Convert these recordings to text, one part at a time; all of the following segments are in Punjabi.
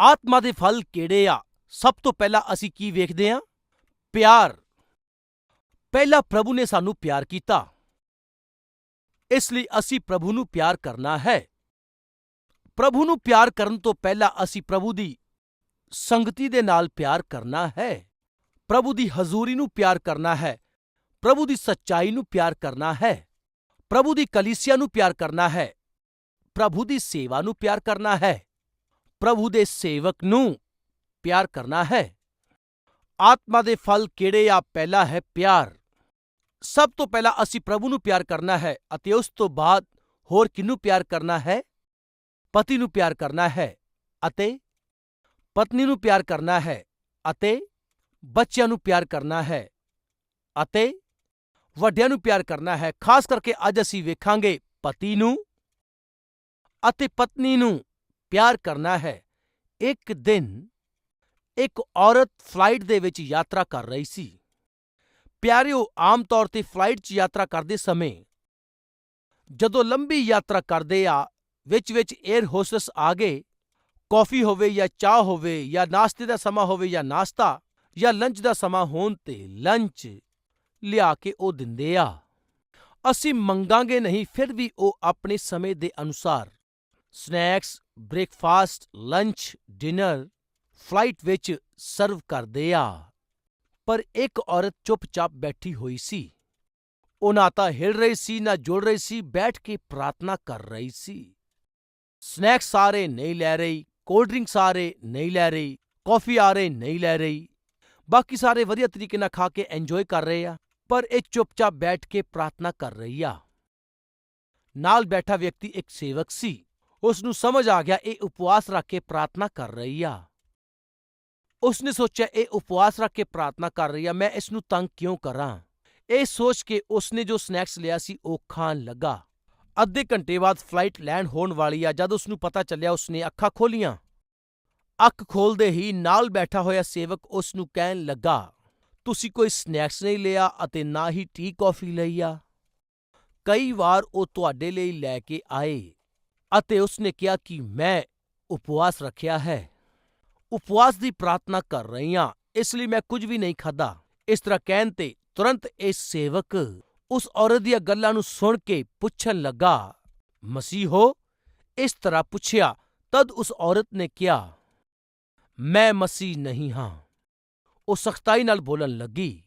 ਆਤਮਾ ਦੇ ਫਲ ਕਿਹੜੇ ਆ? ਸਭ ਤੋਂ ਪਹਿਲਾਂ ਅਸੀਂ ਕੀ ਵੇਖਦੇ ਹਾਂ ਪਿਆਰ। ਪਹਿਲਾ ਪ੍ਰਭੂ ਨੇ ਸਾਨੂੰ ਪਿਆਰ ਕੀਤਾ। ਇਸ ਲਈ ਅਸੀਂ ਪ੍ਰਭੂ ਨੂੰ ਪਿਆਰ ਕਰਨਾ ਹੈ। ਪ੍ਰਭੂ ਨੂੰ ਪਿਆਰ ਕਰਨ ਤੋਂ ਪਹਿਲਾਂ ਅਸੀਂ ਪ੍ਰਭੂ ਦੀ ਸੰਗਤੀ ਦੇ ਨਾਲ ਪਿਆਰ ਕਰਨਾ ਹੈ। ਪ੍ਰਭੂ ਦੀ ਹਜ਼ੂਰੀ ਨੂੰ ਪਿਆਰ ਕਰਨਾ ਹੈ। ਪ੍ਰਭੂ ਦੀ ਸੱਚਾਈ ਨੂੰ ਪਿਆਰ ਕਰਨਾ ਹੈ। ਪ੍ਰਭੂ ਦੀ ਕਲੀਸਿਆ ਨੂੰ ਪਿਆਰ ਕਰਨਾ ਹੈ। ਪ੍ਰਭੂ ਦੀ ਸੇਵਾ ਨੂੰ ਪਿਆਰ ਕਰਨਾ ਹੈ। ਪ੍ਰਭੂ ਦੇ ਸੇਵਕ ਨੂੰ ਪਿਆਰ ਕਰਨਾ ਹੈ। ਆਤਮਾ ਦੇ ਫਲ ਕਿਹੜੇ ਆ ਪਹਿਲਾ ਹੈ ਪਿਆਰ। ਸਭ ਤੋਂ ਪਹਿਲਾਂ ਅਸੀਂ ਪ੍ਰਭੂ ਨੂੰ ਪਿਆਰ ਕਰਨਾ ਹੈ ਅਤੇ ਉਸ ਤੋਂ ਬਾਅਦ ਹੋਰ ਕਿਹਨੂੰ ਪਿਆਰ ਕਰਨਾ ਹੈ? ਪਤੀ ਨੂੰ ਪਿਆਰ ਕਰਨਾ ਹੈ ਅਤੇ ਪਤਨੀ ਨੂੰ ਪਿਆਰ ਕਰਨਾ ਹੈ ਅਤੇ ਬੱਚਿਆਂ ਨੂੰ ਪਿਆਰ ਕਰਨਾ ਹੈ ਅਤੇ ਵੱਡਿਆਂ ਨੂੰ ਪਿਆਰ ਕਰਨਾ ਹੈ। ਖਾਸ ਕਰਕੇ ਅੱਜ ਅਸੀਂ ਵੇਖਾਂਗੇ ਪਤੀ ਨੂੰ ਅਤੇ ਪਤਨੀ ਨੂੰ। ਪਿਆਰ ਕਰਨਾ ਹੈ। ਇੱਕ ਦਿਨ ਇੱਕ ਔਰਤ ਫਲਾਈਟ ਦੇ ਵਿੱਚ ਯਾਤਰਾ ਕਰ ਰਹੀ ਸੀ। ਪਿਆਰਿਓ, ਆਮ ਤੌਰ ਤੇ ਫਲਾਈਟ 'ਚ ਯਾਤਰਾ ਕਰਦੇ ਸਮੇਂ ਜਦੋਂ ਲੰਬੀ ਯਾਤਰਾ ਕਰਦੇ ਆ ਵਿੱਚ ਵਿੱਚ 에ਅਰ ਹੋਸਟਸ ਆ ਗਏ ਕੌਫੀ ਹੋਵੇ ਜਾਂ ਚਾਹ ਹੋਵੇ ਜਾਂ ਨਾਸ਼ਤੇ ਦਾ ਸਮਾਂ ਹੋਵੇ ਜਾਂ ਨਾਸ਼ਤਾ ਜਾਂ ਲੰਚ ਦਾ ਸਮਾਂ ਹੋਣ ਤੇ ਲੰਚ ਲਿਆ ਕੇ ਉਹ ਦਿੰਦੇ ਆ। ਅਸੀਂ ਮੰਗਾਂਗੇ ਨਹੀਂ, ਫਿਰ ਵੀ ਉਹ ਆਪਣੇ ਸਮੇਂ ਦੇ ਅਨੁਸਾਰ snacks breakfast, lunch, dinner, flight ਵਿੱਚ ਸਰਵ ਕਰਦੇ ਆ। ਪਰ ਇੱਕ ਔਰਤ ਚੁੱਪਚਾਪ ਬੈਠੀ ਹੋਈ ਸੀ। ਉਹ ਨਾ ਤਾਂ ਹਿਲ ਰਹੀ ਸੀ, ਨਾ ਜੁੜ ਰਹੀ ਸੀ, ਬੈਠ ਕੇ ਪ੍ਰਾਰਥਨਾ ਕਰ ਰਹੀ ਸੀ। ਸਨੈਕਸ ਸਾਰੇ ਨਹੀਂ ਲੈ ਰਹੀ, ਕੋਲਡ ਡਰਿੰਕ ਸਾਰੇ ਨਹੀਂ ਲੈ ਰਹੀ, ਕਾਫੀ ਆ ਰਹੇ ਨਹੀਂ ਲੈ ਰਹੀ। ਬਾਕੀ ਸਾਰੇ ਵਧੀਆ ਤਰੀਕੇ ਨਾਲ ਖਾ ਕੇ ਇੰਜੋਏ ਕਰ ਰਹੇ ਆ, ਪਰ ਇਹ ਚੁੱਪਚਾਪ ਬੈਠ ਕੇ ਪ੍ਰਾਰਥਨਾ ਕਰ ਰਹੀ ਆ। ਨਾਲ ਬੈਠਾ ਵਿਅਕਤੀ ਇੱਕ ਸੇਵਕ ਸੀ। ਉਸ ਨੂੰ ਸਮਝ ਆ ਗਿਆ, ਇਹ ਉਪਵਾਸ ਰੱਖ ਕੇ ਪ੍ਰਾਰਥਨਾ ਕਰ ਰਹੀ ਆ। ਉਸ ਨੇ ਸੋਚਿਆ, ਇਹ ਉਪਵਾਸ ਰੱਖ ਕੇ ਪ੍ਰਾਰਥਨਾ ਕਰ ਰਹੀ ਆ, ਮੈਂ ਇਸ ਨੂੰ ਤੰਗ ਕਿਉਂ ਕਰਾਂ? ਇਹ ਸੋਚ ਕੇ ਉਸ ਨੇ ਜੋ ਸਨੈਕਸ ਲਿਆ ਸੀ, ਉਹ ਖਾਣ ਲੱਗਾ। ਅੱਧੇ ਘੰਟੇ ਬਾਅਦ ਫਲਾਈਟ ਲੈਂਡ ਹੋਣ ਵਾਲੀ ਆ, ਜਦ ਉਸ ਨੂੰ ਪਤਾ ਚੱਲਿਆ ਉਸ ਨੇ ਅੱਖਾਂ ਖੋਲੀਆਂ। ਅੱਖ ਖੋਲਦੇ ਹੀ ਨਾਲ ਬੈਠਾ ਹੋਇਆ ਸੇਵਕ ਉਸ ਨੂੰ ਕਹਿਣ ਲੱਗਾ, ਤੁਸੀਂ ਕੋਈ ਸਨੈਕਸ ਨਹੀਂ ਲਿਆ ਅਤੇ ਨਾ ਹੀ ਟੀ ਕਾਫੀ ਲਈ ਆ। ਕਈ ਵਾਰ ਉਹ ਤੁਹਾਡੇ ਲਈ ਲੈ ਕੇ ਆਏ। ਅਤੇ ਉਸਨੇ ਕਿਹਾ ਕਿ ਮੈਂ ਉਪਵਾਸ ਰੱਖਿਆ ਹੈ। ਉਪਵਾਸ ਦੀ ਪ੍ਰਾਰਥਨਾ ਕਰ ਰਹੀ ਹਾਂ ਇਸ ਲਈ ਮੈਂ ਕੁਝ ਵੀ ਨਹੀਂ ਖਾਦਾ ਇਸ ਤਰ੍ਹਾਂ ਕਹਿਣ ਤੇ ਤੁਰੰਤ ਇਹ ਸੇਵਕ ਉਸ ਔਰਤ ਦੀਆਂ ਗੱਲਾਂ ਨੂੰ ਸੁਣ ਕੇ ਪੁੱਛਣ ਲੱਗਾ, ਮਸੀਹੋ ਇਸ ਤਰ੍ਹਾਂ ਪੁੱਛਿਆ, ਤਦ ਉਸ ਔਰਤ ਨੇ ਕਿਹਾ, ਮੈਂ ਮਸੀਹ ਨਹੀਂ ਹਾਂ। ਉਹ ਸਖਤਾਈ ਨਾਲ ਬੋਲਣ ਲੱਗੀ,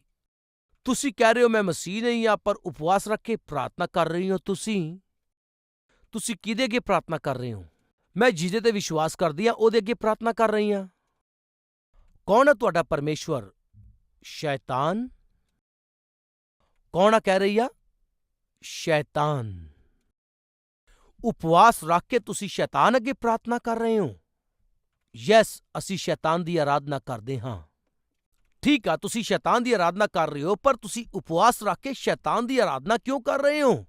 ਤੁਸੀਂ ਕਹਿ ਰਹੇ ਹੋ ਮੈਂ ਮਸੀਹ ਨਹੀਂ ਹਾਂ, ਪਰ ਉਪਵਾਸ ਰੱਖ ਕੇ ਪ੍ਰਾਰਥਨਾ ਕਰ ਰਹੀ ਹੋ ਤੁਸੀਂ? ਤੁਸੀਂ ਕਿਹਦੇ ਅੱਗੇ ਪ੍ਰਾਰਥਨਾ ਕਰ ਰਹੇ ਹੋ? ਮੈਂ ਜਿਹਦੇ ਤੇ ਵਿਸ਼ਵਾਸ ਕਰਦੀ ਆ ਉਹਦੇ ਅੱਗੇ ਪ੍ਰਾਰਥਨਾ ਕਰ ਰਹੀ ਹਾਂ। ਕੌਣ ਹੈ ਤੁਹਾਡਾ ਪਰਮੇਸ਼ਵਰ? ਸ਼ੈਤਾਨ? ਕੌਣ ਆ ਕਹਿ ਰਹੀ ਆ? ਸ਼ੈਤਾਨ। ਉਪਵਾਸ ਰੱਖ ਕੇ ਤੁਸੀਂ ਸ਼ੈਤਾਨ ਅੱਗੇ ਪ੍ਰਾਰਥਨਾ ਕਰ ਰਹੇ ਹੋ? ਯੈਸ, ਅਸੀਂ ਸ਼ੈਤਾਨ ਦੀ ਆਰਾਧਨਾ ਕਰਦੇ ਹਾਂ। ਠੀਕ ਆ, ਤੁਸੀਂ ਸ਼ੈਤਾਨ ਦੀ ਆਰਾਧਨਾ ਕਰ ਰਹੇ ਹੋ, ਪਰ ਤੁਸੀਂ ਉਪਵਾਸ ਰੱਖ ਕੇ ਸ਼ੈਤਾਨ ਦੀ ਆਰਾਧਨਾ ਕਿਉਂ ਕਰ ਰਹੇ ਹੋ?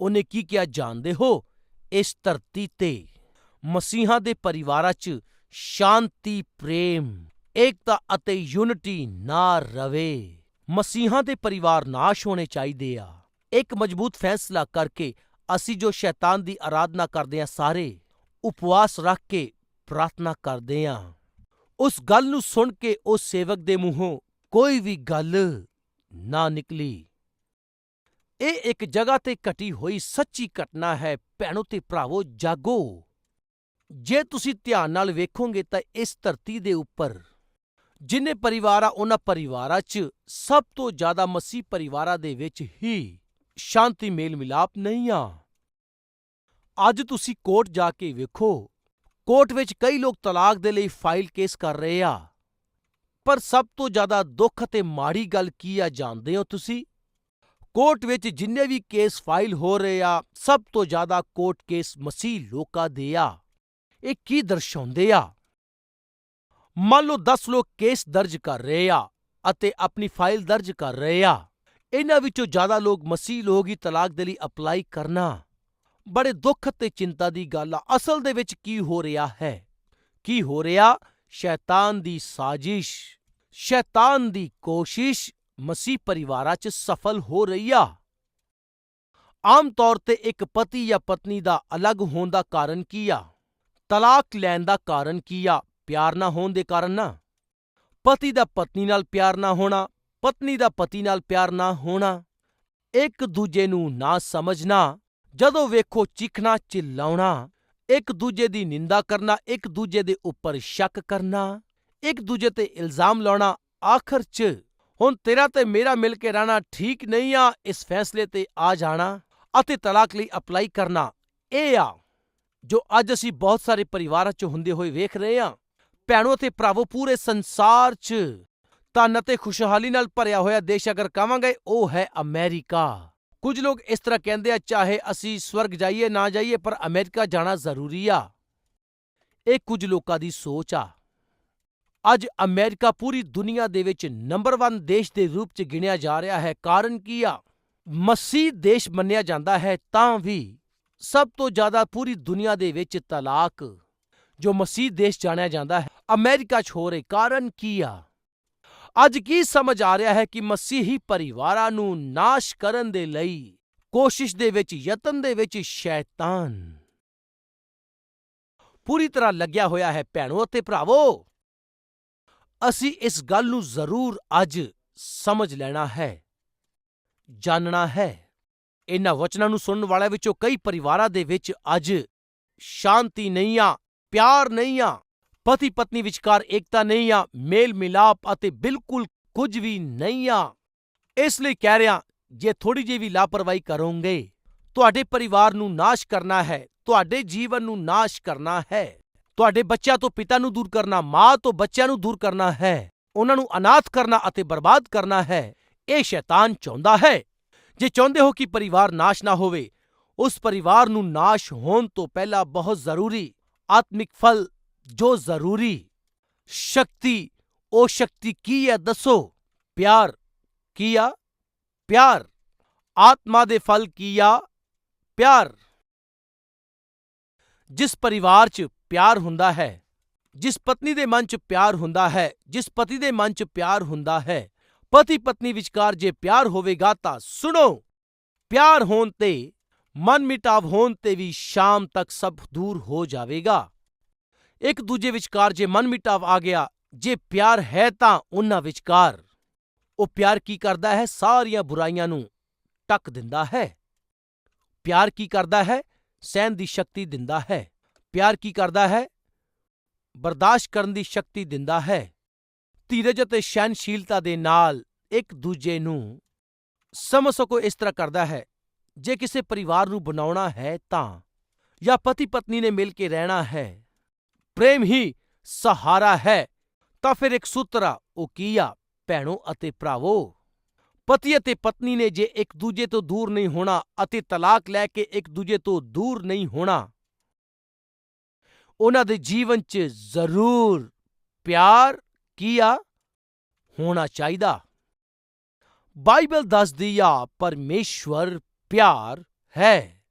ਉਹਨੇ ਕੀ ਕਿਹਾ ਜਾਣਦੇ ਹੋ? ਇਸ ਧਰਤੀ ਤੇ ਮਸੀਹਾਂ ਦੇ ਪਰਿਵਾਰਾਂ 'ਚ ਸ਼ਾਂਤੀ, ਪ੍ਰੇਮ, ਏਕਤਾ ਅਤੇ ਯੂਨਿਟੀ ਨਾ ਰਵੇ। ਮਸੀਹਾਂ ਦੇ ਪਰਿਵਾਰ ਨਾਸ਼ ਹੋਣੇ ਚਾਹੀਦੇ ਆ। ਇੱਕ ਮਜ਼ਬੂਤ ਫੈਸਲਾ ਕਰਕੇ ਅਸੀਂ ਜੋ ਸ਼ੈਤਾਨ ਦੀ ਆਰਾਧਨਾ ਕਰਦੇ ਆ ਸਾਰੇ, ਉਪਵਾਸ ਰੱਖ ਕੇ ਪ੍ਰਾਰਥਨਾ ਕਰਦੇ ਆ ਉਸ ਗੱਲ ਨੂੰ ਸੁਣ ਕੇ ਉਸ ਸੇਵਕ ਦੇ ਮੂੰਹੋਂ ਕੋਈ ਵੀ ਗੱਲ ਨਾ ਨਿਕਲੀ। ਇਹ ਇੱਕ ਜਗ੍ਹਾ ਤੇ ਘਟੀ ਹੋਈ ਸੱਚੀ ਘਟਨਾ ਹੈ, ਭੈਣੋ ਤੇ ਭਰਾਵੋ, ਜਾਗੋ। ਜੇ ਤੁਸੀਂ ਧਿਆਨ ਨਾਲ ਵੇਖੋਗੇ ਤਾਂ ਇਸ ਧਰਤੀ ਦੇ ਉੱਪਰ, ਜਿੰਨੇ ਪਰਿਵਾਰ ਆ, ਉਹਨਾਂ ਪਰਿਵਾਰਾਂ 'ਚ ਸਭ ਤੋਂ ਜ਼ਿਆਦਾ ਮਸੀਹ ਪਰਿਵਾਰਾਂ ਦੇ ਵਿੱਚ ਹੀ ਸ਼ਾਂਤੀ ਮੇਲ ਮਿਲਾਪ ਨਹੀਂ ਆ। ਅੱਜ ਤੁਸੀਂ ਕੋਰਟ ਜਾ ਕੇ ਵੇਖੋ, ਕੋਰਟ ਵਿੱਚ ਕਈ ਲੋਕ ਤਲਾਕ ਦੇ ਲਈ ਫਾਈਲ ਕੇਸ ਕਰ ਰਹੇ ਆ। ਪਰ ਸਭ ਤੋਂ ਜ਼ਿਆਦਾ ਦੁੱਖ ਅਤੇ ਮਾੜੀ ਗੱਲ ਕੀ ਆ, ਜਾਣਦੇ ਹੋ ਤੁਸੀਂ? ਕੋਰਟ ਵਿੱਚ ਜਿੰਨੇ ਵੀ ਕੇਸ ਫਾਈਲ ਹੋ ਰਹੇ ਆ, ਸਭ ਤੋਂ ਜ਼ਿਆਦਾ ਕੋਰਟ ਕੇਸ ਮਸੀਹ ਲੋਕਾਂ ਦੇ ਆ। ਇਹ ਕੀ ਦਰਸਾਉਂਦੇ ਆ? ਮੰਨ ਲਓ 10 ਲੋਕ ਕੇਸ ਦਰਜ ਕਰ ਰਹੇ ਆ ਅਤੇ ਆਪਣੀ ਫਾਈਲ ਦਰਜ ਕਰ ਰਹੇ ਆ। ਇਹਨਾਂ ਵਿੱਚੋਂ ਜ਼ਿਆਦਾ ਲੋਕ ਮਸੀਹ ਲੋਕ ਹੀ ਤਲਾਕ ਦੇ ਲਈ ਅਪਲਾਈ ਕਰਨਾ। ਬੜੇ ਦੁੱਖ ਤੇ ਚਿੰਤਾ ਦੀ ਗੱਲ ਆ। ਅਸਲ ਦੇ ਵਿੱਚ ਕੀ ਹੋ ਰਿਹਾ ਹੈ? ਕੀ ਹੋ ਰਿਹਾ? ਸ਼ੈਤਾਨ ਦੀ ਸਾਜ਼ਿਸ਼। ਸ਼ੈਤਾਨ ਦੀ ਕੋਸ਼ਿਸ਼। ਮਸੀਹ ਪਰਿਵਾਰਾਂ 'ਚ ਸਫਲ ਹੋ ਰਹੀ ਆ। ਆਮ ਤੌਰ ਤੇ ਇੱਕ ਪਤੀ ਜਾਂ ਪਤਨੀ ਦਾ ਅਲੱਗ ਹੋਣ ਦਾ ਕਾਰਨ ਕੀ ਆ? ਤਲਾਕ ਲੈਣ ਦਾ ਕਾਰਨ ਕੀ ਆ? ਪਿਆਰ ਨਾ ਹੋਣ ਦੇ ਕਾਰਨ ਨਾ। ਪਤੀ ਦਾ ਪਤਨੀ ਨਾਲ ਪਿਆਰ ਨਾ ਹੋਣਾ, ਪਤਨੀ ਦਾ ਪਤੀ ਨਾਲ ਪਿਆਰ ਨਾ ਹੋਣਾ, ਇੱਕ ਦੂਜੇ ਨੂੰ ਨਾ ਸਮਝਣਾ, ਜਦੋਂ ਵੇਖੋ ਚੀਖਣਾ, ਚਿੱਲਾਉਣਾ, ਇੱਕ ਦੂਜੇ ਦੀ ਨਿੰਦਾ ਕਰਨਾ, ਇੱਕ ਦੂਜੇ ਦੇ ਉੱਪਰ ਸ਼ੱਕ ਕਰਨਾ, ਇੱਕ ਦੂਜੇ ਤੇ ਇਲਜ਼ਾਮ ਲਾਉਣਾ, ਆਖਰ 'ਚ ਹੁਣ ਤੇਰਾ ਤੇ ਮੇਰਾ ਮਿਲ ਕੇ ਰਹਿਣਾ ਠੀਕ ਨਹੀਂ ਆ, ਇਸ ਫੈਸਲੇ ਤੇ ਆ ਜਾਣਾ ਅਤੇ ਤਲਾਕ ਲਈ ਅਪਲਾਈ ਕਰਨਾ, ਇਹ ਆ, ਜੋ ਅੱਜ ਅਸੀਂ ਬਹੁਤ ਸਾਰੇ ਪਰਿਵਾਰਾਂ 'ਚ ਹੁੰਦੇ ਹੋਏ ਵੇਖ ਰਹੇ ਹਾਂ। ਭੈਣੋ ਅਤੇ ਭਰਾਵੋ, ਪੂਰੇ ਸੰਸਾਰ 'ਚ ਧਨ ਅਤੇ ਖੁਸ਼ਹਾਲੀ ਨਾਲ ਭਰਿਆ ਹੋਇਆ ਦੇਸ਼ ਅਗਰ ਕਵਾਂਗੇ, ਉਹ ਹੈ ਅਮਰੀਕਾ। ਕੁਝ ਲੋਕ ਇਸ ਤਰ੍ਹਾਂ ਕਹਿੰਦੇ ਆ, ਚਾਹੇ ਅਸੀਂ ਸਵਰਗ ਜਾਈਏ, ਨਾ ਜਾਈਏ, ਪਰ ਅਮਰੀਕਾ ਜਾਣਾ ਜ਼ਰੂਰੀ ਆ। ਇਹ ਕੁਝ ਲੋਕਾਂ ਦੀ ਸੋਚ ਆ। ਅੱਜ ਅਮਰੀਕਾ ਪੂਰੀ ਦੁਨੀਆ ਦੇ ਵਿੱਚ ਨੰਬਰ 1 ਦੇਸ਼ ਦੇ ਰੂਪ 'ਚ ਗਿਣਿਆ ਜਾ ਰਿਹਾ ਹੈ। ਕਾਰਨ ਕੀ ਆ? ਮਸੀਹ ਦੇਸ਼ ਮੰਨਿਆ ਜਾਂਦਾ ਹੈ ਤਾਂ ਵੀ ਸਭ ਤੋਂ ਜ਼ਿਆਦਾ ਪੂਰੀ ਦੁਨੀਆ ਦੇ ਵਿੱਚ ਤਲਾਕ ਜੋ ਮਸੀਹ ਦੇਸ਼ ਜਾਣਿਆ ਜਾਂਦਾ ਹੈ, ਅਮਰੀਕਾ 'ਚ ਹੋ ਰਹੇ। ਕਾਰਨ ਕੀ ਆ? ਅੱਜ ਕੀ ਸਮਝ ਆ ਰਿਹਾ ਹੈ ਕਿ ਮਸੀਹੀ ਪਰਿਵਾਰਾਂ ਨੂੰ ਨਾਸ਼ ਕਰਨ ਦੇ ਲਈ ਕੋਸ਼ਿਸ਼ ਦੇ ਵਿੱਚ, ਯਤਨ ਦੇ ਵਿੱਚ ਸ਼ੈਤਾਨ ਪੂਰੀ ਤਰ੍ਹਾਂ ਲੱਗਿਆ ਹੋਇਆ ਹੈ। ਭੈਣੋ ਅਤੇ ਭਰਾਵੋ ਅਸੀਂ ਇਸ ਗੱਲ ਨੂੰ ਜ਼ਰੂਰ ਅੱਜ ਸਮਝ ਲੈਣਾ ਹੈ, ਜਾਣਨਾ ਹੈ। ਇਹਨਾਂ ਵਚਨਾਂ ਨੂੰ ਸੁਣਨ ਵਾਲਿਆਂ ਵਿੱਚੋਂ ਕਈ ਪਰਿਵਾਰਾਂ ਦੇ ਵਿੱਚ ਅੱਜ ਸ਼ਾਂਤੀ ਨਹੀਂ ਆ, ਪਿਆਰ ਨਹੀਂ ਆ ਪਤੀ ਪਤਨੀ ਵਿਚਕਾਰ ਏਕਤਾ ਨਹੀਂ ਆ ਮੇਲ ਮਿਲਾਪ ਅਤੇ ਬਿਲਕੁਲ ਕੁਝ ਵੀ ਨਹੀਂ ਆ। ਇਸ ਲਈ ਕਹਿ ਰਿਹਾ, ਜੇ ਥੋੜੀ ਜਿਹੀ ਵੀ ਲਾਪਰਵਾਹੀ ਕਰੋਗੇ, ਤੁਹਾਡੇ ਪਰਿਵਾਰ ਨੂੰ ਨਾਸ਼ ਕਰਨਾ ਹੈ, ਤੁਹਾਡੇ ਜੀਵਨ ਨੂੰ ਨਾਸ਼ ਕਰਨਾ ਹੈ। ਤੁਹਾਡੇ ਬੱਚਿਆਂ ਤੋਂ ਪਿਤਾ ਨੂੰ ਦੂਰ ਕਰਨਾ, ਮਾਂ ਤੋਂ ਬੱਚਿਆਂ ਨੂੰ ਦੂਰ ਕਰਨਾ ਹੈ। ਉਹਨਾਂ ਨੂੰ ਅਨਾਥ ਕਰਨਾ ਅਤੇ ਬਰਬਾਦ ਕਰਨਾ ਹੈ। ਇਹ ਸ਼ੈਤਾਨ ਚਾਹੁੰਦਾ ਹੈ। ਜੇ ਚਾਹੁੰਦੇ ਹੋ ਕਿ ਪਰਿਵਾਰ ਨਾਸ਼ ਨਾ ਹੋਵੇ, ਉਸ ਪਰਿਵਾਰ ਨੂੰ ਨਾਸ਼ ਹੋਣ ਤੋਂ ਪਹਿਲਾਂ ਬਹੁਤ ਜ਼ਰੂਰੀ, ਆਤਮਿਕ ਫਲ ਜੋ ਜ਼ਰੂਰੀ। ਸ਼ਕਤੀ, ਉਹ ਸ਼ਕਤੀ ਕੀ ਹੈ ਦੱਸੋ? ਪਿਆਰ ਕੀ ਆ? ਪਿਆਰ। ਆਤਮਾ ਦੇ ਫਲ ਕੀ ਆ? ਪਿਆਰ। ਜਿਸ ਪਰਿਵਾਰ 'ਚ ਪਿਆਰ ਹੁੰਦਾ ਹੈ। ਜਿਸ ਪਤਨੀ ਦੇ ਮਨ 'ਚ ਪਿਆਰ ਹੁੰਦਾ ਹੈ, ਜਿਸ ਪਤੀ ਦੇ ਮਨ 'ਚ ਪਿਆਰ ਹੁੰਦਾ ਹੈ ਪਤੀ ਪਤਨੀ ਵਿਚਕਾਰ ਜੇ ਪਿਆਰ ਹੋਵੇਗਾ ਤਾਂ ਸੁਣੋ, ਪਿਆਰ ਹੋਣ ਤੇ, ਮਨ ਮਿਟਾਵ ਹੋਣ ਤੇ ਵੀ ਸ਼ਾਮ ਤੱਕ ਸਭ ਦੂਰ ਹੋ ਜਾਵੇਗਾ। ਇੱਕ ਦੂਜੇ ਵਿਚਕਾਰ ਜੇ ਮਨ ਮਿਟਾਵ ਆ ਗਿਆ, ਜੇ ਪਿਆਰ ਹੈ ਤਾਂ ਉਹਨਾਂ ਵਿਚਕਾਰ। ਉਹ ਪਿਆਰ ਕੀ ਕਰਦਾ ਹੈ? ਸਾਰੀਆਂ ਬੁਰਾਈਆਂ ਨੂੰ ਟੱਕ ਦਿੰਦਾ ਹੈ। ਪਿਆਰ ਕੀ ਕਰਦਾ ਹੈ? ਸਹਿਣ ਦੀ ਸ਼ਕਤੀ ਦਿੰਦਾ ਹੈ। ਪਿਆਰ ਕੀ ਕਰਦਾ ਹੈ? ਬਰਦਾਸ਼ਤ ਕਰਨ ਦੀ ਸ਼ਕਤੀ ਦਿੰਦਾ ਹੈ। ਧੀਰਜ ਅਤੇ ਸਹਿਨਸ਼ੀਲਤਾ ਦੇ ਨਾਲ ਇੱਕ ਦੂਜੇ ਨੂੰ ਸਮਝ ਸਕੋ ਇਸ ਤਰ੍ਹਾਂ ਕਰਦਾ ਹੈ। ਜੇ ਕਿਸੇ ਪਰਿਵਾਰ ਨੂੰ ਬਣਾਉਣਾ ਹੈ ਤਾਂ, ਜਾਂ ਪਤੀ ਪਤਨੀ ਨੇ ਮਿਲ ਕੇ ਰਹਿਣਾ ਹੈ, ਪ੍ਰੇਮ ਹੀ ਸਹਾਰਾ ਹੈ, ਤਾਂ ਫਿਰ ਇੱਕ ਸੂਤਰਾ ਉਹ ਕੀ ਆ, ਭੈਣੋ ਅਤੇ ਭਰਾਵੋ? ਪਤੀ ਅਤੇ ਪਤਨੀ ਨੇ ਜੇ ਇੱਕ ਦੂਜੇ ਤੋਂ ਦੂਰ ਨਹੀਂ ਹੋਣਾ ਅਤੇ ਤਲਾਕ ਲੈ ਕੇ ਇੱਕ ਦੂਜੇ ਤੋਂ ਦੂਰ ਨਹੀਂ ਹੋਣਾ ਉਹਨਾਂ ਦੇ ਜੀਵਨ 'ਚ ਜ਼ਰੂਰ ਪਿਆਰ ਕੀ ਆ ਹੋਣਾ ਚਾਹੀਦਾ। ਬਾਈਬਲ ਦੱਸਦੀ ਆ, ਪਰਮੇਸ਼ਵਰ ਪਿਆਰ ਹੈ।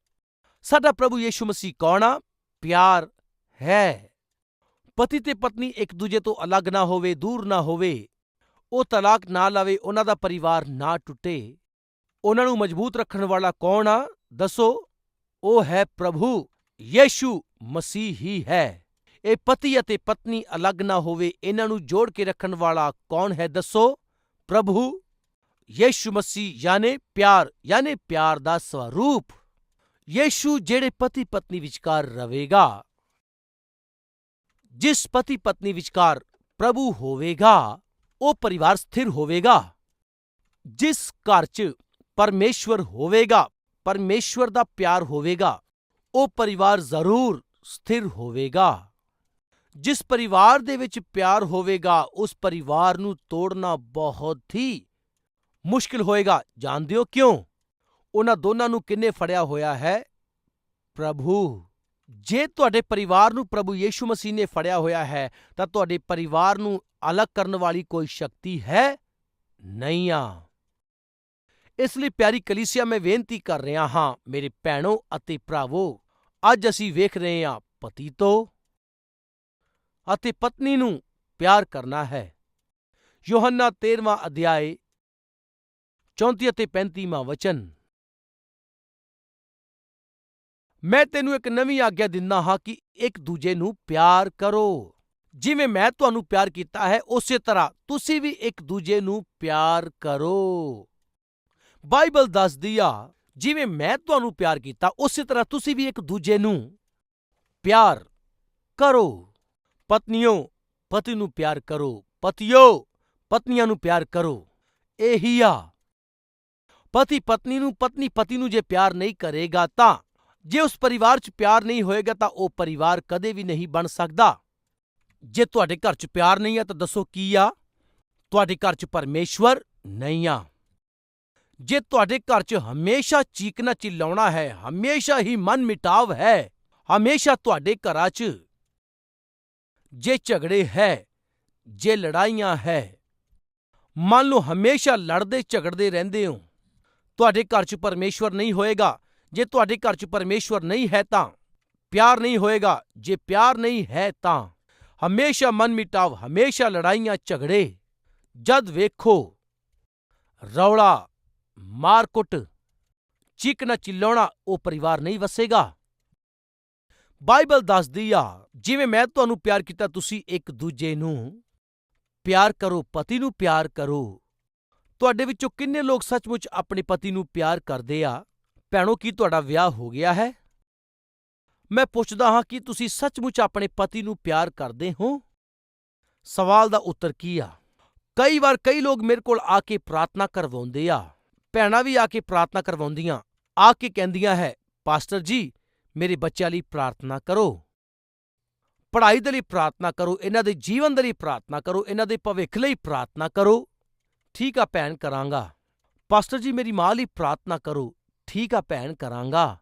ਸਾਡਾ ਪ੍ਰਭੂ ਯੀਸ਼ੂ ਮਸੀਹ ਕੌਣ ਆ? ਪਿਆਰ ਹੈ। ਪਤੀ ਤੇ ਪਤਨੀ ਇੱਕ ਦੂਜੇ ਤੋਂ ਅਲੱਗ ਨਾ ਹੋਵੇ, ਦੂਰ ਨਾ ਹੋਵੇ, ਉਹ ਤਲਾਕ ਨਾ ਲਵੇ, ਉਹਨਾਂ ਦਾ ਪਰਿਵਾਰ ਨਾ ਟੁੱਟੇ। ਉਹਨਾਂ ਨੂੰ ਮਜ਼ਬੂਤ ਰੱਖਣ ਵਾਲਾ ਕੌਣ ਆ? ਦੱਸੋ, ਉਹ ਹੈ ਪ੍ਰਭੂ ਯੀਸ਼ੂ। ਮਸੀਹ ਹੀ ਹੈ। ਇਹ ਪਤੀ ਅਤੇ ਪਤਨੀ ਅਲੱਗ ਨਾ ਹੋਵੇ, ਇਹਨਾਂ ਨੂੰ ਜੋੜ ਕੇ ਰੱਖਣ ਵਾਲਾ ਕੌਣ ਹੈ ਦੱਸੋ? ਪ੍ਰਭੂ ਯੇਸ਼ੂ ਮਸੀਹ, ਯਾਨੇ ਪਿਆਰ ਯਾਨੇ ਪਿਆਰ ਦਾ ਸਵਰੂਪ। ਯੇਸ਼ੂ ਜਿਹੜੇ ਪਤੀ ਪਤਨੀ ਵਿਚਕਾਰ ਰਵੇਗਾ ਜਿਸ ਪਤੀ ਪਤਨੀ ਵਿਚਕਾਰ ਪ੍ਰਭੂ ਹੋਵੇਗਾ, ਉਹ ਪਰਿਵਾਰ ਸਥਿਰ ਹੋਵੇਗਾ। ਜਿਸ ਘਰ 'ਚ ਪਰਮੇਸ਼ਵਰ ਹੋਵੇਗਾ, ਪਰਮੇਸ਼ਵਰ ਦਾ ਪਿਆਰ ਹੋਵੇਗਾ, ਉਹ ਪਰਿਵਾਰ ਜ਼ਰੂਰ ਸਥਿਰ ਹੋਵੇਗਾ। ਜਿਸ ਪਰਿਵਾਰ ਦੇ ਵਿੱਚ ਪਿਆਰ ਹੋਵੇਗਾ, ਉਸ ਪਰਿਵਾਰ ਨੂੰ ਤੋੜਨਾ ਬਹੁਤ ਹੀ ਮੁਸ਼ਕਿਲ ਹੋਏਗਾ। ਜਾਣਦੇ ਹੋ ਕਿਉਂ? ਉਹਨਾਂ ਦੋਨਾਂ ਨੂੰ ਕਿੰਨੇ ਫੜਿਆ ਹੋਇਆ ਹੈ? ਪ੍ਰਭੂ, ਜੇ ਤੁਹਾਡੇ ਪਰਿਵਾਰ ਨੂੰ ਪ੍ਰਭੂ ਯੀਸ਼ੂ ਮਸੀਹ ਨੇ ਫੜਿਆ ਹੋਇਆ ਹੈ, ਤਾਂ ਤੁਹਾਡੇ ਪਰਿਵਾਰ ਨੂੰ ਅਲੱਗ ਕਰਨ ਵਾਲੀ ਕੋਈ ਸ਼ਕਤੀ ਹੈ? ਨਹੀਂ ਆ ਇਸ ਲਈ ਪਿਆਰੀ ਕਲੀਸਿਆ, ਮੈਂ ਬੇਨਤੀ ਕਰ ਰਿਹਾ ਹਾਂ, ਮੇਰੇ ਭੈਣੋ ਅਤੇ ਭਰਾਵੋ ਅੱਜ ਅਸੀਂ ਵੇਖ ਰਹੇ ਹਾਂ ਪਤੀ ਤੋਂ ਅਤੇ ਪਤਨੀ ਨੂੰ ਪਿਆਰ ਕਰਨਾ ਹੈ। ਯੋਹੰਨਾ 13ਵਾਂ ਅਧਿਆਏ 34 ਅਤੇ 35ਵਾਂ ਵਚਨ। ਮੈਂ ਤੈਨੂੰ ਇੱਕ ਨਵੀਂ ਆਗਿਆ ਦਿੰਦਾ ਹਾਂ ਕਿ ਇੱਕ ਦੂਜੇ ਨੂੰ ਪਿਆਰ ਕਰੋ। ਜਿਵੇਂ ਮੈਂ ਤੁਹਾਨੂੰ ਪਿਆਰ ਕੀਤਾ ਹੈ, ਉਸੇ ਤਰ੍ਹਾਂ ਤੁਸੀਂ ਵੀ ਇੱਕ ਦੂਜੇ ਨੂੰ ਪਿਆਰ ਕਰੋ। ਬਾਈਬਲ ਦੱਸਦੀ ਆ ਜਿਵੇਂ ਮੈਂ ਤੁਹਾਨੂੰ ਪਿਆਰ ਕੀਤਾ, ਉਸੇ ਤਰ੍ਹਾਂ ਤੁਸੀਂ ਵੀ ਇੱਕ ਦੂਜੇ ਨੂੰ ਪਿਆਰ ਕਰੋ। ਪਤਨੀਓ, ਪਤੀ ਨੂੰ ਪਿਆਰ ਕਰੋ। ਪਤੀਓ, ਪਤਨੀਆਂ ਨੂੰ ਪਿਆਰ ਕਰੋ। ਇਹੀ ਆ। ਪਤੀ ਪਤਨੀ ਨੂੰ, ਪਤਨੀ ਪਤੀ ਨੂੰ ਜੇ ਪਿਆਰ ਨਹੀਂ ਕਰੇਗਾ ਤਾਂ, ਜੇ ਉਸ ਪਰਿਵਾਰ 'ਚ ਪਿਆਰ ਨਹੀਂ ਹੋਏਗਾ ਤਾਂ ਉਹ ਪਰਿਵਾਰ ਕਦੇ ਵੀ ਨਹੀਂ ਬਣ ਸਕਦਾ। ਜੇ ਤੁਹਾਡੇ ਘਰ 'ਚ ਪਿਆਰ ਨਹੀਂ ਆ ਤਾਂ ਦੱਸੋ ਕੀ ਆ? ਤੁਹਾਡੇ ਘਰ 'ਚ ਪਰਮੇਸ਼ਵਰ ਨਹੀਂ ਆ। ਜੇ ਤੁਹਾਡੇ ਘਰ 'ਚ ਹਮੇਸ਼ਾ ਚੀਕਣਾ ਚਿੱਲਾਉਣਾ ਹੈ, ਹਮੇਸ਼ਾ ਹੀ ਮਨ ਮਿਟਾਵ ਹੈ, ਹਮੇਸ਼ਾ ਤੁਹਾਡੇ ਘਰਾਂ 'ਚ ਜੇ ਝਗੜੇ ਹੈ, ਜੇ ਲੜਾਈਆਂ ਹੈ, ਮੰਨ ਲਓ ਹਮੇਸ਼ਾ ਲੜਦੇ ਝਗੜਦੇ ਰਹਿੰਦੇ ਹੋ, ਤੁਹਾਡੇ ਘਰ 'ਚ ਪਰਮੇਸ਼ਵਰ ਨਹੀਂ ਹੋਏਗਾ। ਜੇ ਤੁਹਾਡੇ ਘਰ 'ਚ ਪਰਮੇਸ਼ਵਰ ਨਹੀਂ ਹੈ ਤਾਂ ਪਿਆਰ ਨਹੀਂ ਹੋਏਗਾ। ਜੇ ਪਿਆਰ ਨਹੀਂ ਹੈ ਤਾਂ ਹਮੇਸ਼ਾ ਮਨ ਮਿਟਾਵ, ਹਮੇਸ਼ਾ ਲੜਾਈਆਂ, ਝਗੜੇ ਜਦ ਵੇਖੋ ਰੌਲਾ ਮਾਰਕੁੱਟ ਚੀਕਣਾ ਚਿল্ਲਾਉਣਾ ਉਹ ਪਰਿਵਾਰ ਨਹੀਂ ਵਸੇਗਾ। ਬਾਈਬਲ ਦੱਸਦੀ ਆ, ਜਿਵੇਂ ਮੈਂ ਤੁਹਾਨੂੰ ਪਿਆਰ ਕੀਤਾ, ਤੁਸੀਂ ਇੱਕ ਦੂਜੇ ਨੂੰ ਪਿਆਰ ਕਰੋ, ਪਤੀ ਨੂੰ ਪਿਆਰ ਕਰੋ। ਤੁਹਾਡੇ ਵਿੱਚੋਂ ਕਿੰਨੇ ਲੋਕ ਸੱਚਮੁੱਚ ਆਪਣੇ ਪਤੀ ਨੂੰ ਪਿਆਰ ਕਰਦੇ ਆ? ਭੈਣੋ, ਕੀ ਤੁਹਾਡਾ ਵਿਆਹ ਹੋ ਗਿਆ ਹੈ? ਮੈਂ ਪੁੱਛਦਾ ਹਾਂ, ਕਿ ਤੁਸੀਂ ਸੱਚਮੁੱਚ ਆਪਣੇ ਪਤੀ ਨੂੰ ਪਿਆਰ ਕਰਦੇ ਹੋ? ਸਵਾਲ ਦਾ ਉੱਤਰ ਕੀ ਆ? ਕਈ ਵਾਰ ਕਈ ਲੋਕ ਮੇਰੇ ਕੋਲ ਆ ਕੇ ਪ੍ਰਾਰਥਨਾ ਕਰਵਾਉਂਦੇ ਆ। ਭੈਣਾਂ ਵੀ ਆ ਕੇ ਪ੍ਰਾਰਥਨਾ ਕਰਵਾਉਂਦੀਆਂ, ਆ ਕੇ ਕਹਿੰਦੀਆਂ ਹੈ, ਪਾਸਟਰ ਜੀ, ਮੇਰੇ ਬੱਚਿਆਂ ਲਈ ਪ੍ਰਾਰਥਨਾ ਕਰੋ। ਪੜ੍ਹਾਈ ਦੇ ਲਈ ਪ੍ਰਾਰਥਨਾ ਕਰੋ, ਇਹਨਾਂ ਦੇ ਜੀਵਨ ਦੇ ਲਈ ਪ੍ਰਾਰਥਨਾ ਕਰੋ, ਇਹਨਾਂ ਦੇ ਭਵਿੱਖ ਲਈ ਪ੍ਰਾਰਥਨਾ ਕਰੋ। ਠੀਕ ਆ ਭੈਣ, ਕਰਾਂਗਾ। ਪਾਸਟਰ ਜੀ, ਮੇਰੀ ਮਾਂ ਲਈ ਪ੍ਰਾਰਥਨਾ ਕਰੋ। ਠੀਕ ਆ ਭੈਣ, ਕਰਾਂਗਾ।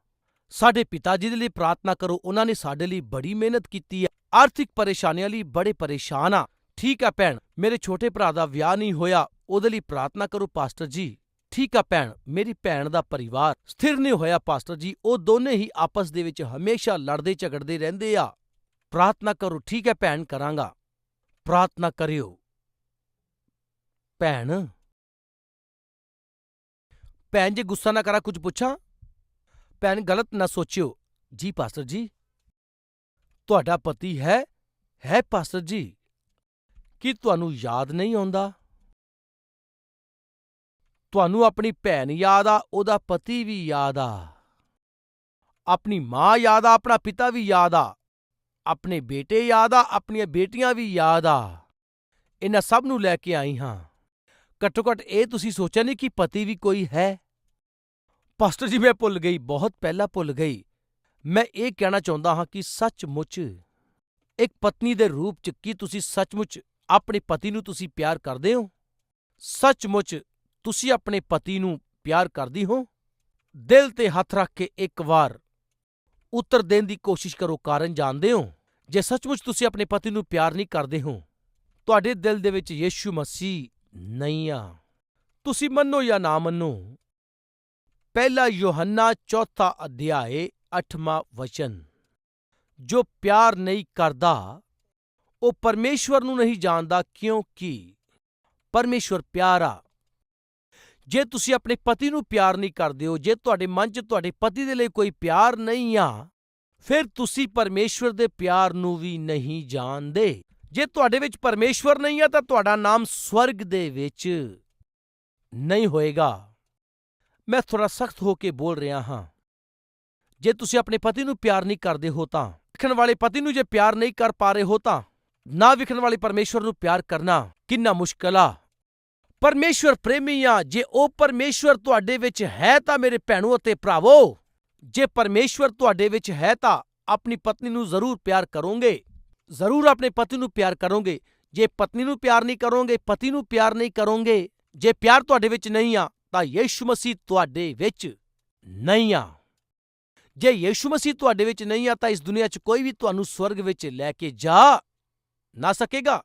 ਸਾਡੇ ਪਿਤਾ ਜੀ ਦੇ ਲਈ ਪ੍ਰਾਰਥਨਾ ਕਰੋ, ਉਹਨਾਂ ਨੇ ਸਾਡੇ ਲਈ ਬੜੀ ਮਿਹਨਤ ਕੀਤੀ ਹੈ ਆਰਥਿਕ ਪਰੇਸ਼ਾਨੀਆਂ ਲਈ ਬੜੇ ਪਰੇਸ਼ਾਨ ਆ। ਠੀਕ ਆ ਭੈਣ, ਮੇਰੇ ਛੋਟੇ ਭਰਾ ਦਾ ਵਿਆਹ ਨਹੀਂ ਹੋਇਆ, ਉਹਦੇ ਲਈ ਪ੍ਰਾਰਥਨਾ ਕਰੋ ਪਾਸਟਰ ਜੀ। ਠੀਕ ਆ ਭੈਣ, ਮੇਰੀ ਭੈਣ ਦਾ ਪਰਿਵਾਰ ਸਥਿਰ ਨਹੀਂ ਹੋਇਆ, ਪਾਸਟਰ ਜੀ। ਉਹ ਦੋਨੇ ਹੀ ਆਪਸ ਦੇ ਵਿੱਚ ਹਮੇਸ਼ਾ ਲੜਦੇ ਝਗੜਦੇ ਰਹਿੰਦੇ ਆ। ਪ੍ਰਾਰਥਨਾ ਕਰੋ, ਠੀਕ ਹੈ ਭੈਣ, ਕਰਾਂਗਾ। ਪ੍ਰਾਰਥਨਾ ਕਰਿਓ। ਭੈਣ। ਭੈਣ ਜੇ, ਗੁੱਸਾ ਨਾ ਕਰਾ, ਕੁਝ ਪੁੱਛਾਂ? ਭੈਣ, ਗਲਤ ਨਾ ਸੋਚਿਓ। ਜੀ, ਪਾਸਟਰ ਜੀ। ਤੁਹਾਡਾ ਪਤੀ ਹੈ? ਹੈ, ਪਾਸਟਰ ਜੀ। ਕੀ ਤੁਹਾਨੂੰ ਯਾਦ ਨਹੀਂ ਆਉਂਦਾ? ਤੁਹਾਨੂੰ ਆਪਣੀ ਭੈਣ ਯਾਦ ਆ, ਉਹਦਾ ਪਤੀ ਵੀ ਯਾਦ ਆ। ਆਪਣੀ ਮਾਂ ਯਾਦ ਆ, ਆਪਣਾ ਪਿਤਾ ਵੀ ਯਾਦ ਆ। ਆਪਣੇ ਬੇਟੇ ਯਾਦ ਆ, ਆਪਣੀਆਂ ਬੇਟੀਆਂ ਵੀ ਯਾਦ ਆ। ਇਹਨਾਂ ਸਭ ਨੂੰ ਲੈ ਕੇ ਆਈ ਹਾਂ। ਘੱਟੋ ਘੱਟ ਇਹ ਤੁਸੀਂ ਸੋਚਿਆ ਨਹੀਂ ਕਿ ਪਤੀ ਵੀ ਕੋਈ ਹੈ? ਪਾਸਟਰ ਜੀ, ਮੈਂ ਭੁੱਲ ਗਈ, ਬਹੁਤ ਪਹਿਲਾਂ ਭੁੱਲ ਗਈ। ਮੈਂ ਇਹ ਕਹਿਣਾ ਚਾਹੁੰਦਾ ਹਾਂ ਕਿ ਸੱਚਮੁੱਚ ਇੱਕ ਪਤਨੀ ਦੇ ਰੂਪ ਚ ਕੀ ਤੁਸੀਂ ਸੱਚਮੁੱਚ ਆਪਣੇ ਪਤੀ ਨੂੰ ਤੁਸੀਂ ਪਿਆਰ ਕਰਦੇ ਹੋ? ਸੱਚਮੁੱਚ ਤੁਸੀਂ ਆਪਣੇ ਪਤੀ ਨੂੰ ਪਿਆਰ ਕਰਦੀ ਹੋ? ਦਿਲ ਤੇ ਹੱਥ ਰੱਖ ਕੇ ਇੱਕ ਵਾਰ ਉੱਤਰ ਦੇਣ ਦੀ ਕੋਸ਼ਿਸ਼ ਕਰੋ ਕਾਰਨ ਜਾਣਦੇ ਹੋ? ਜੇ ਸੱਚਮੁੱਚ ਤੁਸੀਂ ਆਪਣੇ ਪਤੀ ਨੂੰ ਪਿਆਰ ਨਹੀਂ ਕਰਦੇ ਹੋ, ਤੁਹਾਡੇ ਦਿਲ ਦੇ ਵਿੱਚ ਯੀਸ਼ੂ ਮਸੀਹ ਨਹੀਂ ਆ। ਤੁਸੀਂ ਮੰਨੋ ਜਾਂ ਨਾ ਮੰਨੋ, ਪਹਿਲਾ ਯੋਹੰਨਾ ਚੌਥਾ ਅਧਿਆਏ ਅੱਠਵਾਂ ਵਚਨ, ਜੋ ਪਿਆਰ ਨਹੀਂ ਕਰਦਾ, ਉਹ ਪਰਮੇਸ਼ਵਰ ਨੂੰ ਨਹੀਂ ਜਾਣਦਾ ਕਿਉਂਕਿ ਪਰਮੇਸ਼ਵਰ ਪਿਆਰ ਆ। ਜੇ ਤੁਸੀਂ ਆਪਣੇ ਪਤੀ ਨੂੰ ਪਿਆਰ ਨਹੀਂ ਕਰਦੇ ਹੋ, ਜੇ ਤੁਹਾਡੇ ਮਨ 'ਚ ਤੁਹਾਡੇ ਪਤੀ ਦੇ ਲਈ ਕੋਈ ਪਿਆਰ ਨਹੀਂ ਆ, ਫਿਰ ਤੁਸੀਂ ਪਰਮੇਸ਼ਵਰ ਦੇ ਪਿਆਰ ਨੂੰ ਵੀ ਨਹੀਂ ਜਾਣਦੇ। ਜੇ ਤੁਹਾਡੇ ਵਿੱਚ ਪਰਮੇਸ਼ਵਰ ਨਹੀਂ ਆ, ਤਾਂ ਤੁਹਾਡਾ ਨਾਮ ਸਵਰਗ ਦੇ ਵਿੱਚ ਨਹੀਂ ਹੋਏਗਾ। ਮੈਂ ਥੋੜਾ ਸਖਤ ਹੋ ਕੇ ਬੋਲ ਰਿਹਾ ਹਾਂ। ਜੇ ਤੁਸੀਂ ਆਪਣੇ ਪਤੀ ਨੂੰ ਪਿਆਰ ਨਹੀਂ ਕਰਦੇ ਹੋ, ਤਾਂ ਵਿਖਣ ਵਾਲੇ ਪਤੀ ਨੂੰ ਜੇ ਪਿਆਰ ਨਹੀਂ ਕਰ ਪਾ ਰਹੇ ਹੋ, ਤਾਂ ਨਾ ਵਿਖਣ ਵਾਲੇ ਪਰਮੇਸ਼ਵਰ ਨੂੰ ਪਿਆਰ ਕਰਨਾ ਕਿੰਨਾ ਮੁਸ਼ਕਲ ਆ। ਪਰਮੇਸ਼ਵਰ ਪ੍ਰੇਮੀ ਆ, ਜੇ ਉਹ ਪਰਮੇਸ਼ਵਰ ਤੁਹਾਡੇ ਵਿੱਚ ਹੈ ਤਾਂ ਮੇਰੇ ਭੈਣੋ ਅਤੇ ਭਰਾਵੋ, ਜੇ ਪਰਮੇਸ਼ਵਰ ਤੁਹਾਡੇ ਵਿੱਚ ਹੈ ਤਾਂ ਆਪਣੀ ਪਤਨੀ ਨੂੰ ਜ਼ਰੂਰ ਪਿਆਰ ਕਰੋਗੇ। ਜ਼ਰੂਰ ਆਪਣੇ ਪਤੀ ਨੂੰ ਪਿਆਰ ਕਰੋਗੇ। ਜੇ ਪਤਨੀ ਨੂੰ ਪਿਆਰ ਨਹੀਂ ਕਰੋਗੇ, ਪਤੀ ਨੂੰ ਪਿਆਰ ਨਹੀਂ ਕਰੋਗੇ, ਜੇ ਪਿਆਰ ਤੁਹਾਡੇ ਵਿੱਚ ਨਹੀਂ ਆ, ਤਾਂ ਯੀਸ਼ੂ ਮਸੀਹ ਤੁਹਾਡੇ ਵਿੱਚ ਨਹੀਂ ਆ। ਜੇ ਯੀਸ਼ੂ ਮਸੀਹ ਤੁਹਾਡੇ ਵਿੱਚ ਨਹੀਂ ਆ, ਤਾਂ ਇਸ ਦੁਨੀਆ 'ਚ ਕੋਈ ਵੀ ਤੁਹਾਨੂੰ ਸਵਰਗ ਵਿੱਚ ਲੈ ਕੇ ਜਾ ਨਾ ਸਕੇਗਾ।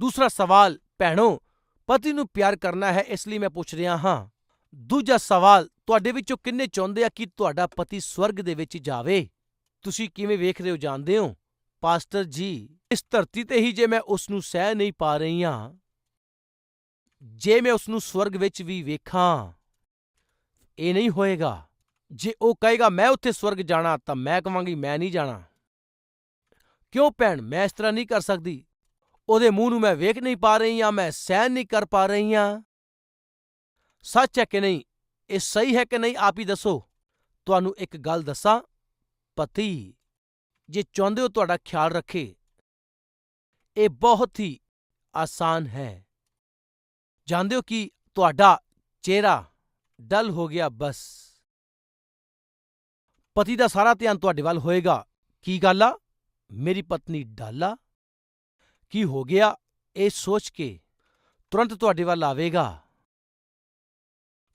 ਦੂਸਰਾ ਸਵਾਲ, ਭੈਣੋ ਪਤੀ ਨੂੰ ਪਿਆਰ ਕਰਨਾ ਹੈ, ਇਸ ਲਈ ਮੈਂ ਪੁੱਛ ਰਿਹਾ ਹਾਂ, ਦੂਜਾ ਸਵਾਲ ਤੁਹਾਡੇ ਵਿੱਚੋਂ ਕਿੰਨੇ ਚਾਹੁੰਦੇ ਆ ਕਿ ਤੁਹਾਡਾ ਪਤੀ ਸਵਰਗ ਦੇ ਵਿੱਚ ਜਾਵੇ? ਤੁਸੀਂ ਕਿਵੇਂ ਵੇਖ ਰਹੇ ਹੋ, ਜਾਣਦੇ ਹੋ? ਪਾਸਟਰ ਜੀ, ਇਸ ਧਰਤੀ ਤੇ ਹੀ ਜੇ ਮੈਂ ਉਸ ਨੂੰ ਸਹਿ ਨਹੀਂ ਪਾ ਰਹੀ ਹਾਂ, ਜੇ ਮੈਂ ਉਸ ਨੂੰ ਸਵਰਗ ਵਿੱਚ ਵੀ ਵੇਖਾਂ, ਇਹ ਨਹੀਂ ਹੋਏਗਾ। ਜੇ ਉਹ ਕਹੇਗਾ, ਮੈਂ ਉੱਥੇ ਸਵਰਗ ਜਾਣਾ ਤਾਂ ਮੈਂ ਕਵਾਂਗੀ ਮੈਂ ਨਹੀਂ ਜਾਣਾ। ਕਿਉਂ ਭੈਣ, ਮੈਂ ਇਸ ਤਰ੍ਹਾਂ ਨਹੀਂ ਕਰ ਸਕਦੀ? ਉਹਦੇ ਮੂੰਹ ਨੂੰ ਮੈਂ ਵੇਖ ਨਹੀਂ ਪਾ ਰਹੀ ਹਾਂ, ਮੈਂ ਸਹਿਨ ਨਹੀਂ ਕਰ ਪਾ ਰਹੀ ਹਾਂ। ਸੱਚ ਹੈ ਕਿ ਨਹੀਂ? ਇਹ ਸਹੀ ਹੈ ਕਿ ਨਹੀਂ? ਆਪ ਹੀ ਦੱਸੋ। ਤੁਹਾਨੂੰ ਇੱਕ ਗੱਲ ਦੱਸਾਂ, ਪਤੀ, ਜੇ ਚਾਹੁੰਦੇ ਹੋ ਤੁਹਾਡਾ ਖਿਆਲ ਰੱਖੇ, ਇਹ ਬਹੁਤ ਹੀ ਆਸਾਨ ਹੈ। ਜਾਣਦੇ ਹੋ ਕਿ ਤੁਹਾਡਾ ਚਿਹਰਾ ਡਲ ਹੋ ਗਿਆ ਬਸ। ਪਤੀ ਦਾ ਸਾਰਾ ਧਿਆਨ ਤੁਹਾਡੇ ਵੱਲ ਹੋਏਗਾ। ਕੀ ਗੱਲ ਆ? ਮੇਰੀ ਪਤਨੀ ਡਾਲਾ ਕੀ ਹੋ ਗਿਆ, ਇਹ ਸੋਚ ਕੇ? ਤੁਰੰਤ ਤੁਹਾਡੇ ਵੱਲ ਆਵੇਗਾ।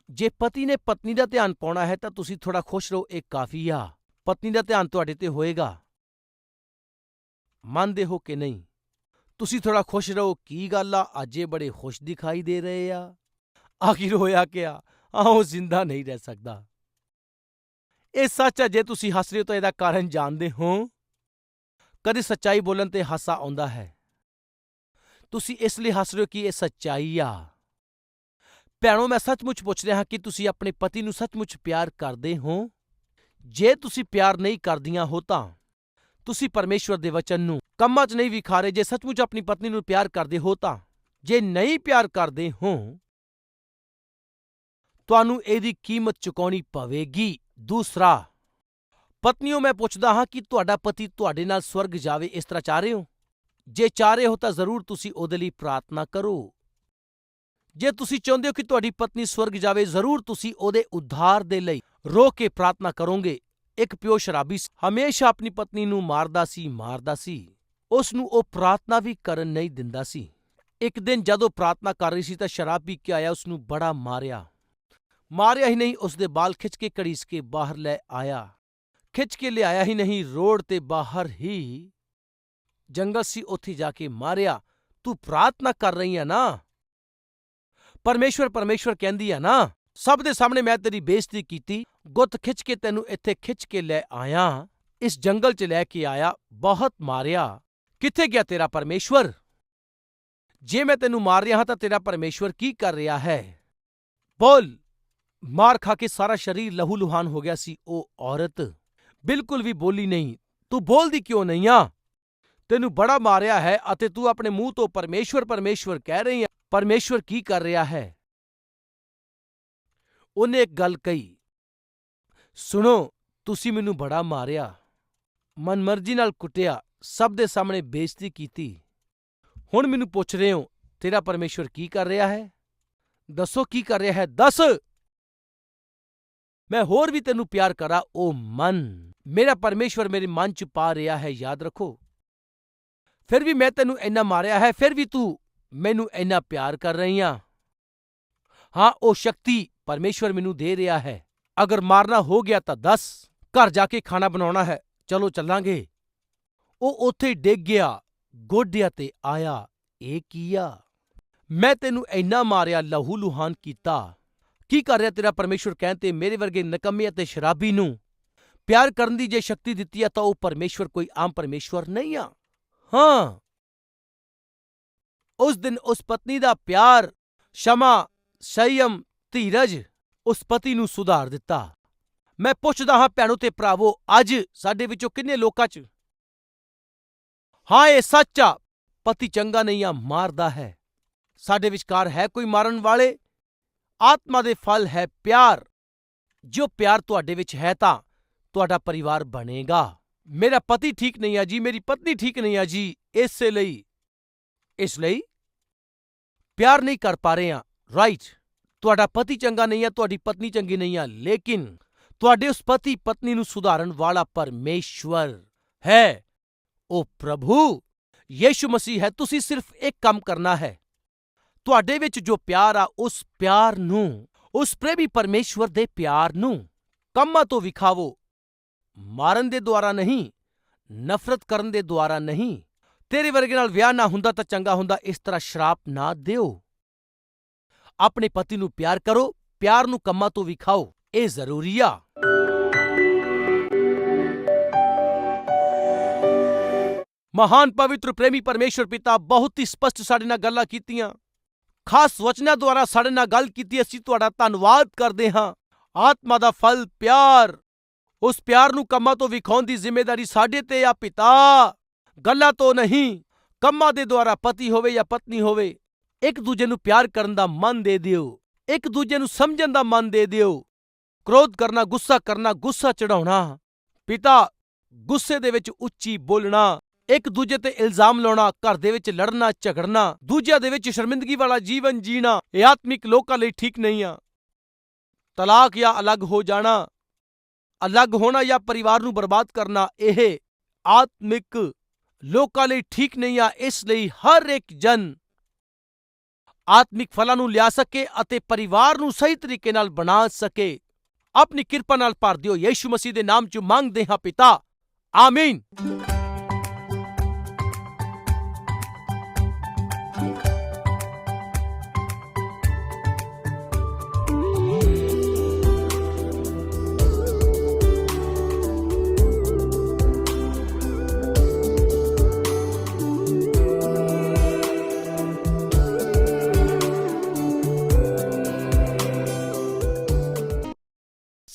ਜੇ ਪਤੀ ਨੇ ਪਤਨੀ ਦਾ ਧਿਆਨ ਪਾਉਣਾ ਹੈ ਤਾਂ ਤੁਸੀਂ ਥੋੜਾ ਖੁਸ਼ ਰਹੋ, ਇਹ ਕਾਫੀ ਆ। ਪਤਨੀ ਦਾ ਧਿਆਨ ਤੁਹਾਡੇ ਤੇ ਹੋਏਗਾ। ਮੰਨਦੇ ਹੋ ਕਿ ਨਹੀਂ? ਤੁਸੀਂ ਥੋੜਾ ਖੁਸ਼ ਰਹੋ, ਕੀ ਗੱਲ ਆ? ਅੱਜ ਇਹ ਬੜੇ ਖੁਸ਼ ਦਿਖਾਈ ਦੇ ਰਹੇ ਆ। ਆਖਿਰ ਹੋਇਆ ਕਿਆ? ਆ ਉਹ ਜ਼ਿੰਦਾ ਨਹੀਂ ਰਹਿ ਸਕਦਾ। ਇਹ ਸੱਚ ਹੈ ਜੇ ਤੁਸੀਂ ਹੱਸ ਰਹੇ ਹੋ ਤਾਂ ਇਹਦਾ ਕਾਰਨ ਜਾਣਦੇ ਹੋ। ਕਦੇ ਸੱਚਾਈ ਬੋਲਣ ਤੇ ਹਾਸਾ ਆਉਂਦਾ ਹੈ। ਤੁਸੀਂ ਇਸ ਲਈ ਹੱਸ ਰਹੇ ਹੋ ਕਿ ਇਹ ਸੱਚਾਈ ਆ। ਭੈਣੋ, ਮੈਂ ਸੱਚਮੁੱਚ ਪੁੱਛ ਰਿਹਾ ਹਾਂ ਕਿ ਤੁਸੀਂ ਆਪਣੇ ਪਤੀ ਨੂੰ ਸੱਚਮੁੱਚ ਪਿਆਰ ਕਰਦੇ ਹੋ? ਜੇ ਤੁਸੀਂ ਪਿਆਰ ਨਹੀਂ ਕਰਦੀਆਂ ਹੋ ਤਾਂ? ਤੁਸੀਂ ਪਰਮੇਸ਼ਵਰ ਦੇ ਵਚਨ ਨੂੰ ਕੰਮਾਂ 'ਚ ਨਹੀਂ ਵਿਖਾਰੇ ਜੇ ਸੱਚਮੁੱਚ ਆਪਣੀ ਪਤਨੀ ਨੂੰ ਪਿਆਰ ਕਰਦੇ ਹੋ ਤਾਂ? ਜੇ ਨਹੀਂ ਪਿਆਰ ਕਰਦੇ ਹੋ, ਤੁਹਾਨੂੰ ਇਹਦੀ ਕੀਮਤ ਚੁਕਾਉਣੀ ਪਵੇਗੀ। ਦੂਸਰਾ, ਪਤਨੀਓ, ਮੈਂ ਪੁੱਛਦਾ ਹਾਂ ਕਿ ਤੁਹਾਡਾ ਪਤੀ ਤੁਹਾਡੇ ਨਾਲ ਸਵਰਗ ਜਾਵੇ ਇਸ ਤਰ੍ਹਾਂ ਚਾਹ ਰਹੇ ਹੋ? ਜੇ ਚਾਰੇ ਹੋ ਤਾਂ ਜ਼ਰੂਰ ਤੁਸੀਂ ਉਹਦੇ ਲਈ ਪ੍ਰਾਰਥਨਾ ਕਰੋ। ਜੇ ਤੁਸੀਂ ਚਾਹੁੰਦੇ ਹੋ ਕਿ ਤੁਹਾਡੀ ਪਤਨੀ ਸਵਰਗ ਜਾਵੇ, ਜ਼ਰੂਰ ਤੁਸੀਂ ਉਹਦੇ ਉਧਾਰ ਦੇ ਲਈ ਰੋ ਕੇ ਪ੍ਰਾਰਥਨਾ ਕਰੋਗੇ। ਇੱਕ ਪਿਓ ਸ਼ਰਾਬੀ ਹਮੇਸ਼ਾ ਆਪਣੀ ਪਤਨੀ ਨੂੰ ਮਾਰਦਾ ਸੀ ਮਾਰਦਾ ਸੀ। ਉਸ ਨੂੰ ਉਹ ਪ੍ਰਾਰਥਨਾ ਵੀ ਕਰਨ ਨਹੀਂ ਦਿੰਦਾ ਸੀ। ਇੱਕ ਦਿਨ ਜਦੋਂ ਪ੍ਰਾਰਥਨਾ ਕਰ ਰਹੀ ਸੀ ਤਾਂ ਸ਼ਰਾਬ ਪੀ ਕੇ ਆਇਆ, ਉਸ ਨੂੰ ਬੜਾ ਮਾਰਿਆ। ਮਾਰਿਆ ਹੀ ਨਹੀਂ, ਉਸ ਦੇ ਬਾਲ ਖਿੱਚ ਕੇ ਕੜੀਸ ਕੇ ਬਾਹਰ ਲੈ ਆਇਆ। ਖਿੱਚ ਕੇ ਲਿਆਇਆ ਹੀ ਨਹੀਂ, ਰੋਡ ਤੇ ਬਾਹਰ ਹੀ ਜੰਗਲ ਸੀ, ਉੱਥੇ ਜਾ ਕੇ ਮਾਰਿਆ। ਤੂੰ ਪ੍ਰਾਰਥਨਾ ਕਰ ਰਹੀ ਹੈ ਨਾ? ਪਰਮੇਸ਼ਵਰ ਪਰਮੇਸ਼ਵਰ ਕਹਿੰਦੀ ਹੈ ਨਾ, ਸਭ ਦੇ ਸਾਹਮਣੇ ਮੈਂ ਤੇਰੀ ਬੇਇੱਜ਼ਤੀ ਕੀਤੀ, ਗੁੱਤ ਖਿੱਚ ਕੇ ਤੈਨੂੰ ਇੱਥੇ ਖਿੱਚ ਕੇ ਲੈ ਆਇਆ। ਇਸ ਜੰਗਲ 'ਚ ਲੈ ਕੇ ਆਇਆ, ਬਹੁਤ ਮਾਰਿਆ। ਕਿੱਥੇ ਗਿਆ ਤੇਰਾ ਪਰਮੇਸ਼ਵਰ? ਜੇ ਮੈਂ ਤੈਨੂੰ ਮਾਰ ਰਿਹਾ ਹਾਂ, ਤਾਂ ਤੇਰਾ ਪਰਮੇਸ਼ਵਰ ਕੀ ਕਰ ਰਿਹਾ ਹੈ? ਬੋਲ। ਮਾਰ ਖਾ ਕੇ ਸਾਰਾ ਸਰੀਰ ਲਹੂ ਲੁਹਾਨ ਹੋ ਗਿਆ ਸੀ, ਉਹ ਔਰਤ। ਬਿਲਕੁਲ ਵੀ ਬੋਲੀ ਨਹੀਂ। ਤੂੰ ਬੋਲਦੀ ਕਿਉਂ ਨਹੀਂ ਆ? ਤੈਨੂੰ ਬੜਾ ਮਾਰਿਆ ਹੈ ਅਤੇ ਤੂੰ ਆਪਣੇ ਮੂੰਹ ਤੋਂ ਪਰਮੇਸ਼ਵਰ ਪਰਮੇਸ਼ਵਰ ਕਹਿ ਰਹੀ ਹੈ। ਪਰਮੇਸ਼ਵਰ ਕੀ ਕਰ ਰਿਹਾ ਹੈ? ਉਹਨੇ ਇੱਕ ਗੱਲ ਕਹੀ, ਸੁਣੋ, ਤੁਸੀਂ ਮੈਨੂੰ ਬੜਾ ਮਾਰਿਆ। ਮਨਮਰਜ਼ੀ ਨਾਲ ਕੁੱਟਿਆ, ਸਭ ਦੇ ਸਾਹਮਣੇ ਬੇਇੱਜ਼ਤੀ ਕੀਤੀ। ਹੁਣ ਮੈਨੂੰ ਪੁੱਛ ਰਹੇ ਹੋ, ਤੇਰਾ ਪਰਮੇਸ਼ਵਰ ਕੀ ਕਰ ਰਿਹਾ ਹੈ? ਦੱਸੋ ਕੀ ਕਰ ਰਿਹਾ ਹੈ? ਦੱਸ! ਮੈਂ ਹੋਰ ਵੀ ਤੈਨੂੰ ਪਿਆਰ ਕਰਾਂ, ਉਹ ਮਨ। ਮੇਰਾ ਪਰਮੇਸ਼ਵਰ ਮੇਰੇ ਮਨ ਚ ਪਾ ਰਿਹਾ ਹੈ, ਯਾਦ ਰੱਖੋ। ਫਿਰ ਵੀ ਮੈਂ ਤੈਨੂੰ ਇੰਨਾ ਮਾਰਿਆ ਹੈ, ਫਿਰ ਵੀ ਤੂੰ ਮੈਨੂੰ ਇੰਨਾ ਪਿਆਰ ਕਰ ਰਹੀ ਆ। ਹਾਂ, ਉਹ ਸ਼ਕਤੀ ਪਰਮੇਸ਼ਵਰ ਮੈਨੂੰ ਦੇ ਰਿਹਾ ਹੈ। ਅਗਰ ਮਾਰਨਾ ਹੋ ਗਿਆ ਤਾਂ ਦੱਸ, ਘਰ ਜਾ ਕੇ ਖਾਣਾ ਬਣਾਉਣਾ ਹੈ। ਚਲੋ ਚੱਲਾਂਗੇ। ਉਹ ਉੱਥੇ ਡਿੱਗ ਗਿਆ, ਗੋਡਿਆਂ ਤੇ ਆਇਆ, ਇਹ ਕੀ ਆ? ਮੈਂ ਤੈਨੂੰ ਇੰਨਾ ਮਾਰਿਆ ਲਹੂ ਲੁਹਾਨ ਕੀਤਾ। ਕੀ ਕਰ ਰਿਹਾ ਤੇਰਾ ਪਰਮੇਸ਼ਵਰ ਕਹਿੰਦੇ ਮੇਰੇ ਵਰਗੇ ਨਕਮੇ ਅਤੇ ਸ਼ਰਾਬੀ ਨੂੰ? ਪਿਆਰ ਕਰਨ ਦੀ ਜੇ ਸ਼ਕਤੀ ਦਿੱਤੀ ਆ ਤਾਂ ਉਹ ਪਰਮੇਸ਼ਵਰ ਕੋਈ ਆਮ ਪਰਮੇਸ਼ਵਰ ਨਹੀਂ ਆ। ਹਾਂ। ਉਸ ਦਿਨ ਉਸ ਪਤਨੀ ਦਾ ਪਿਆਰ, ਸ਼ਮਾ, ਸੰਯਮ, ਧੀਰਜ ਉਸ ਪਤੀ ਨੂੰ ਸੁਧਾਰ ਦਿੱਤਾ। ਮੈਂ ਪੁੱਛਦਾ ਹਾਂ, ਭੈਣੋ ਤੇ ਭਰਾਵੋ, ਅੱਜ ਸਾਡੇ ਵਿੱਚੋਂ ਕਿੰਨੇ ਲੋਕਾਂ 'ਚ? ਹਾਂ, ਇਹ ਸੱਚ ਆ, ਪਤੀ ਚੰਗਾ ਨਹੀਂ ਆ, ਮਾਰਦਾ ਹੈ। ਸਾਡੇ ਵਿਚਕਾਰ ਹੈ ਕੋਈ ਮਾਰਨ ਵਾਲੇ? ਆਤਮਾ ਦੇ ਫਲ ਹੈ ਪਿਆਰ। ਜੋ ਪਿਆਰ ਤੁਹਾਡੇ ਵਿੱਚ ਹੈ ਤਾਂ ਤੁਹਾਡਾ ਪਰਿਵਾਰ ਬਣੇਗਾ। ਮੇਰਾ ਪਤੀ ਠੀਕ ਨਹੀਂ ਆ ਜੀ ਮੇਰੀ ਪਤਨੀ ਠੀਕ ਨਹੀਂ ਆ ਜੀ ਇਸੇ ਲਈ ਇਸ ਲਈ ਪਿਆਰ ਨਹੀਂ ਕਰ ਪਾ ਰਹੇ ਆ ਰਾਈਟ ਤੁਹਾਡਾ ਪਤੀ ਚੰਗਾ ਨਹੀਂ ਆ ਤੁਹਾਡੀ ਪਤਨੀ ਚੰਗੀ ਨਹੀਂ ਆ ਲੇਕਿਨ ਤੁਹਾਡੇ ਉਸ ਪਤੀ ਪਤਨੀ ਨੂੰ ਸੁਧਾਰਨ ਵਾਲਾ ਪਰਮੇਸ਼ਵਰ ਹੈ ਉਹ ਪ੍ਰਭੂ ਯੀਸ਼ੂ ਮਸੀਹ ਹੈ ਤੁਸੀਂ ਸਿਰਫ ਇੱਕ ਕੰਮ ਕਰਨਾ ਹੈ ਤੁਹਾਡੇ ਵਿੱਚ ਜੋ ਪਿਆਰ ਆ ਉਸ ਪਿਆਰ ਨੂੰ ਉਸ ਪ੍ਰੇਮੀ ਪਰਮੇਸ਼ਵਰ ਦੇ ਪਿਆਰ ਨੂੰ ਕੰਮਾਂ ਤੋਂ ਵਿਖਾਵੋ ਮਾਰਨ ਦੇ ਦੁਆਰਾ ਨਹੀਂ, ਨਫ਼ਰਤ ਕਰਨ ਦੇ ਦੁਆਰਾ ਨਹੀਂ। ਤੇਰੇ ਵਰਗੇ ਨਾਲ ਵਿਆਹ ਨਾ ਹੁੰਦਾ ਤਾਂ ਚੰਗਾ ਹੁੰਦਾ, ਇਸ ਤਰ੍ਹਾਂ ਸ਼ਰਾਪ ਨਾ ਦਿਓ। ਆਪਣੇ ਪਤੀ ਨੂੰ ਪਿਆਰ ਕਰੋ, ਪਿਆਰ ਨੂੰ ਕੰਮਾਂ ਤੋਂ ਵਿਖਾਓ ਇਹ ਜ਼ਰੂਰੀ ਆ। ਮਹਾਨ ਪਵਿੱਤਰ ਪ੍ਰੇਮੀ ਪਰਮੇਸ਼ਵਰ ਪਿਤਾ ਬਹੁਤ ਹੀ ਸਪਸ਼ਟ ਸਾਡੇ ਨਾਲ ਗੱਲਾਂ ਕੀਤੀਆਂ। ਖਾਸ ਵਚਨਾਂ ਦੁਆਰਾ ਸਾਡੇ ਨਾਲ ਗੱਲ ਕੀਤੀ, ਅਸੀਂ ਤੁਹਾਡਾ ਧੰਨਵਾਦ ਕਰਦੇ ਹਾਂ। ਆਤਮਾ ਦਾ ਫਲ, ਪਿਆਰ ਉਸ ਪਿਆਰ ਨੂੰ ਕੰਮਾਂ ਤੋਂ ਵਿਖਾਉਣ ਦੀ ਜ਼ਿੰਮੇਵਾਰੀ ਸਾਡੇ ਤੇ ਆ ਪਿਤਾ। ਗੱਲਾਂ ਤੋਂ ਨਹੀਂ, ਕੰਮਾਂ ਦੇ ਦੁਆਰਾ ਪਤੀ ਹੋਵੇ ਜਾਂ ਪਤਨੀ ਹੋਵੇ, ਇੱਕ ਦੂਜੇ ਨੂੰ ਪਿਆਰ ਕਰਨ ਦਾ ਮਨ ਦੇ ਦਿਓ, ਇੱਕ ਦੂਜੇ ਨੂੰ ਸਮਝਣ ਦਾ ਮਨ ਦੇ ਦਿਓ। ਕ੍ਰੋਧ ਕਰਨਾ, ਗੁੱਸਾ ਕਰਨਾ, ਗੁੱਸਾ ਚੜਾਉਣਾ ਪਿਤਾ, ਗੁੱਸੇ ਦੇ ਵਿੱਚ ਉੱਚੀ ਬੋਲਣਾ, ਇੱਕ ਦੂਜੇ ਤੇ ਇਲਜ਼ਾਮ ਲਾਉਣਾ, ਘਰ ਦੇ ਵਿੱਚ ਲੜਨਾ, ਝਗੜਨਾ, ਦੂਜਿਆਂ ਦੇ ਵਿੱਚ ਸ਼ਰਮਿੰਦਗੀ ਵਾਲਾ ਜੀਵਨ ਜੀਣਾ, ਇਹ ਆਤਮਿਕ ਲੋਕਾਂ ਲਈ ਠੀਕ ਨਹੀਂ ਆ। ਤਲਾਕ ਜਾਂ ਅਲੱਗ ਹੋ ਜਾਣਾ ਅਲੱਗ ਹੋਣਾ ਜਾਂ ਪਰਿਵਾਰ ਨੂੰ ਬਰਬਾਦ ਕਰਨਾ, ਇਹ ਆਤਮਿਕ ਲੋਕਾਂ ਲਈ ਠੀਕ ਨਹੀਂ ਆ, ਇਸ ਲਈ ਹਰ ਇੱਕ ਜਨ ਆਤਮਿਕ ਫਲਾਂ ਨੂੰ ਲਿਆ ਸਕੇ ਅਤੇ ਪਰਿਵਾਰ ਨੂੰ ਸਹੀ ਤਰੀਕੇ ਨਾਲ ਬਣਾ ਸਕੇ। ਆਪਣੀ ਕਿਰਪਾ ਨਾਲ ਭਰ ਦਿਓ। ਯੀਸ਼ੂ ਮਸੀਹ ਦੇ ਨਾਮ 'ਚ ਮੰਗਦੇ ਹਾਂ ਪਿਤਾ। ਆਮੀਨ।